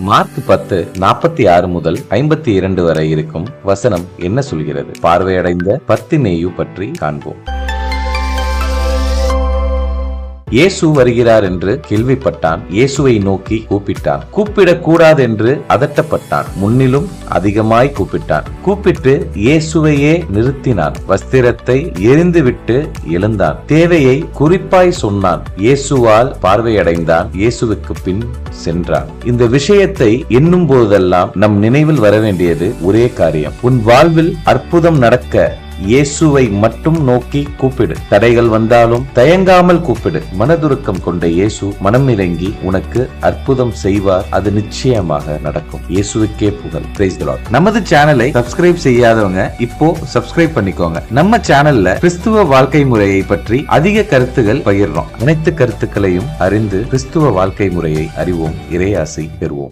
Mark பத்து நாற்பத்தி ஆறு முதல் ஐம்பத்தி இரண்டு வரை இருக்கும் வசனம் என்ன சொல்கிறது? பார்வையடைந்த பத்து மேயு பற்றி காண்போம். இயேசு வருகிறார் என்று கேள்விப்பட்டான். இயேசுவை நோக்கி கூப்பிட்டான். கூப்பிடக் கூடாது என்று அதட்டப்பட்டான். முன்னிலும் அதிகமாய் கூப்பிட்டான். கூப்பிட்டு இயேசுவையே நிறுத்தினான். வஸ்திரத்தை எரிந்துவிட்டு எழுந்தான். தேவையை குறிப்பாய் சொன்னான். இயேசுவால் பார்வையடைந்தான். இயேசுவுக்கு பின் சென்றான். இந்த விஷயத்தை எண்ணும் போதெல்லாம் நம் நினைவில் வர வேண்டியது ஒரே காரியம். உன் வாழ்வில் அற்புதம் நடக்க இயேசுவை மட்டும் நோக்கி கூப்பிடு. தடைகள் வந்தாலும் தயங்காமல் கூப்பிடு. மனதுருக்கம் கொண்ட இயேசு மனம் இறங்கி உனக்கு அற்புதம் செய்வார். அது நிச்சயமாக நடக்கும். இயேசுவுக்கே புகழ். Praise நமது சேனலை சப்ஸ்கிரைப் செய்யாதவங்க இப்போ சப்ஸ்கிரைப் பண்ணிக்கோங்க. நம்ம சேனல்ல கிறிஸ்துவ வாழ்க்கை முறையை பற்றி அதிக கருத்துகள் பகிர்றோம். அனைத்து கருத்துக்களையும் அறிந்து கிறிஸ்துவ வாழ்க்கை முறையை அறிவோம். இறையாசை பெறுவோம்.